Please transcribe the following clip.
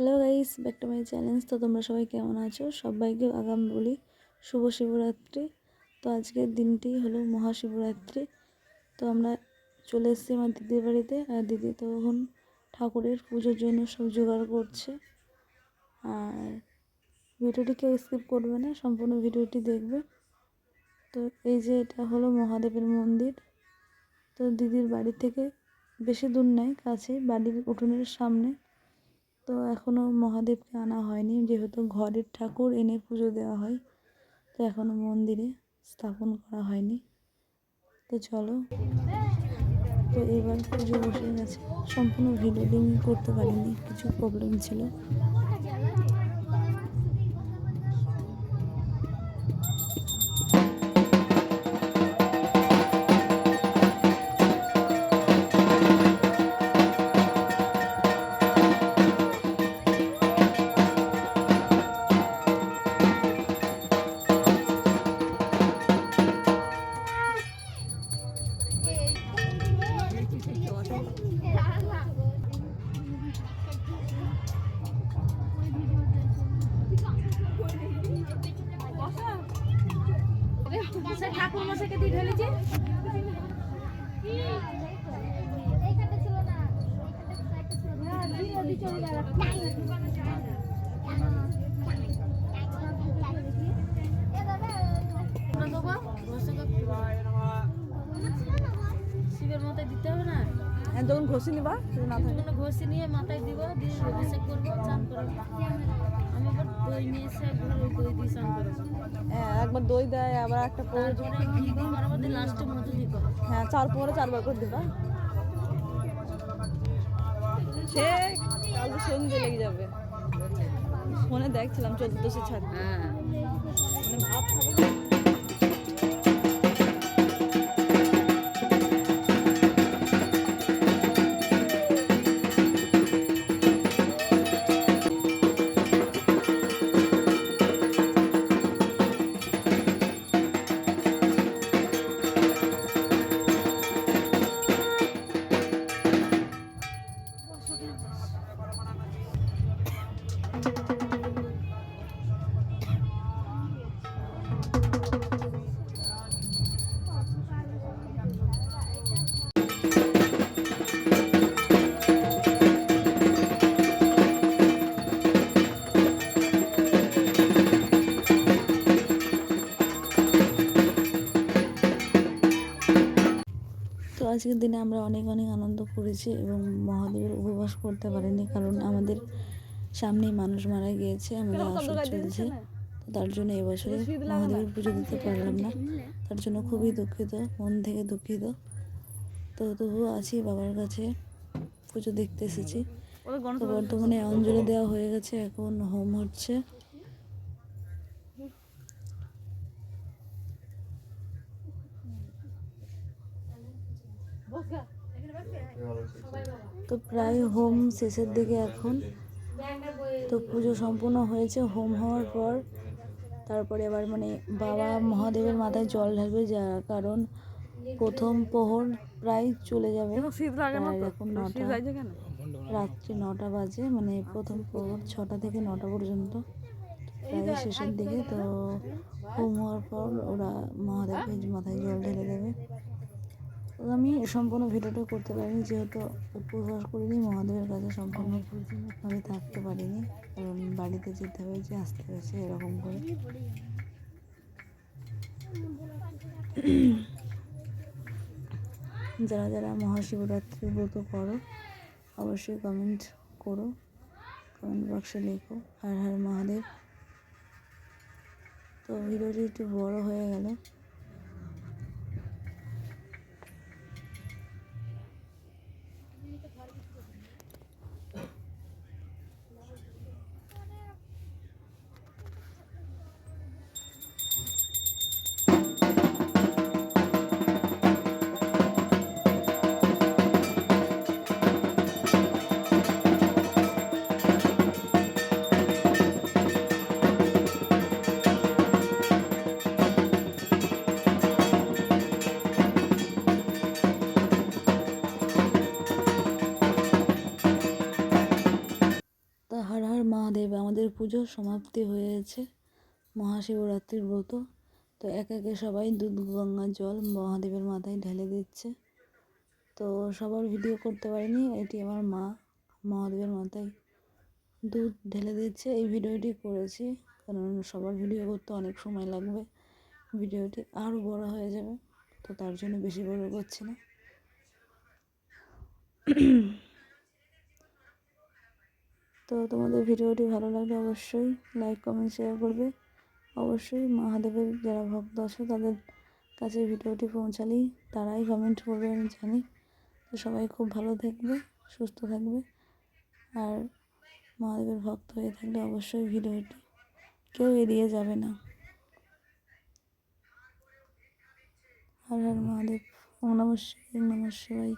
Hello guys back to my challenge তো তোমরা সবাই কেমন আছো? সবাইকে আগাম বলি শুভ শিবরাত্রি। তো আজকের দিনটি হলো মহাশিবরাত্রি। তো আমরা চলে এসেছি আমার দিদির বাড়িতে। আর দিদি তো এখন ঠাকুরের পুজোর জন্য সব জোগাড় করছে। আর ভিডিওটি কেউ স্কিপ করবে না, সম্পূর্ণ ভিডিওটি দেখবে। তো এই যে এটা হলো মহাদেবের মন্দির। তো দিদির বাড়ি থেকে বেশি দূর নয় কাছে বাড়ির উঠোনের সামনে। তো এখনও মহাদেবকে আনা হয়নি। যেহেতু ঘরের ঠাকুর এনে পুজো দেওয়া হয়, তো এখনও মন্দিরে স্থাপন করা হয়নি। তো চলো, তো এবার পুজো বসে গেছে। সম্পূর্ণ ভিডিও করতে পারিনি, কিছু প্রবলেম ছিল। ঠাকুর মশাইকে দিয়ে ঢেলেছি। শিবের মতো দিতে হবে না? হ্যাঁ যখন ঘষে নিবা ঘষে নিয়ে মাথায় দিব দিয়ে অভিষেক করব চান করব। আমি আবার দই নিয়ে এসে দই দিয়ে চান করব। হ্যাঁ একবার দই দেয় আবার একটা পরে তারপরে ঘি দিয়ে করাবো দিয়ে লাস্টে মধু দিয়ে হ্যাঁ চার পরে চারবার করে দিবা। সে কালকে সন্ধে লেগে যাবে। ফোনে দেখছিলাম চোদ্দশো ছাড় হ্যাঁ। মানে ভাত খাব আজকের দিনে আমরা অনেক অনেক আনন্দ করেছি এবং মহাদেবের উপবাস করতে পারিনি কারণ আমাদের সামনেই মানুষ মারা গিয়েছে আমাদের আসর চলছে। তার জন্য এবছরে মহাদেবের পুজো দিতে পারলাম না। তার জন্য খুবই দুঃখিত মন থেকে দুঃখিত। তো তবুও আছি বাবার কাছে পুজো দেখতে এসেছি। বর্তমানে অঞ্জলি দেওয়া হয়ে গেছে এখন হোম হচ্ছে। তো প্রায় হোম শেষের দিকে এখন। তো পুজো সম্পূর্ণ হয়েছে হোম হওয়ার পর। তারপরে আবার মানে বাবা মহাদেবের মাথায় জল ঢালবে যা কারণ প্রথম প্রহর প্রায় চলে যাবে। এখন নটা রাত্রি নটা বাজে মানে প্রথম প্রহর ছটা থেকে নটা পর্যন্ত। প্রায় শেষের দিকে তো হোম হওয়ার পর ওরা মহাদেবের মাথায় জল ঢেলে দেবে। আমি সম্পূর্ণ ভিডিওটা করতে পারিনি, যেহেতু উপবাস করিনি, মহাদেবের কাছে সম্পূর্ণ সম্পূর্ণভাবে থাকতে পারিনি, কারণ বাড়িতে যেতে হয়েছে আসতে হয়েছে, এরকম করে। যারা যারা মহাশিবরাত্রি ব্রত করো, অবশ্যই কমেন্ট করো কমেন্ট বক্সে লেখো, হর হর মহাদেব। তো ভিডিওটি একটু বড় হয়ে গেল। মহাদেব আমাদের পুজো সমাপ্তি হয়েছে। মহাশিবরাত্রির ব্রত। তো এক একে সবাই দুধ, গঙ্গা, জল মহাদেবের মাথায় ঢেলে দিচ্ছে। তো সবার ভিডিও করতে পারিনি, এটি আমার মা মহাদেবের মাথায় দুধ ঢেলে দিচ্ছে। এই ভিডিওটি করেছি, কারণ সবার ভিডিও করতে অনেক সময় লাগবে। ভিডিওটি আরও বড় হয়ে যাবে, তো তার জন্য বেশি বড় করছি না। তো তোমাদের ভিডিওটি ভালো লাগলে অবশ্যই লাইক কমেন্ট শেয়ার করবে। অবশ্যই মহাদেবের যারা ভক্ত আছে, তাদের কাছে ভিডিওটি পৌঁছালেই তারাই কমেন্ট করবে, আমি জানি। তো সবাই খুব ভালো থাকবে, সুস্থ থাকবে। আর মহাদেবের ভক্ত হয়ে থাকলে অবশ্যই ভিডিওটি কেউ এড়িয়ে যাবে না। হর হর মহাদেব ওম নমঃ শিবায়।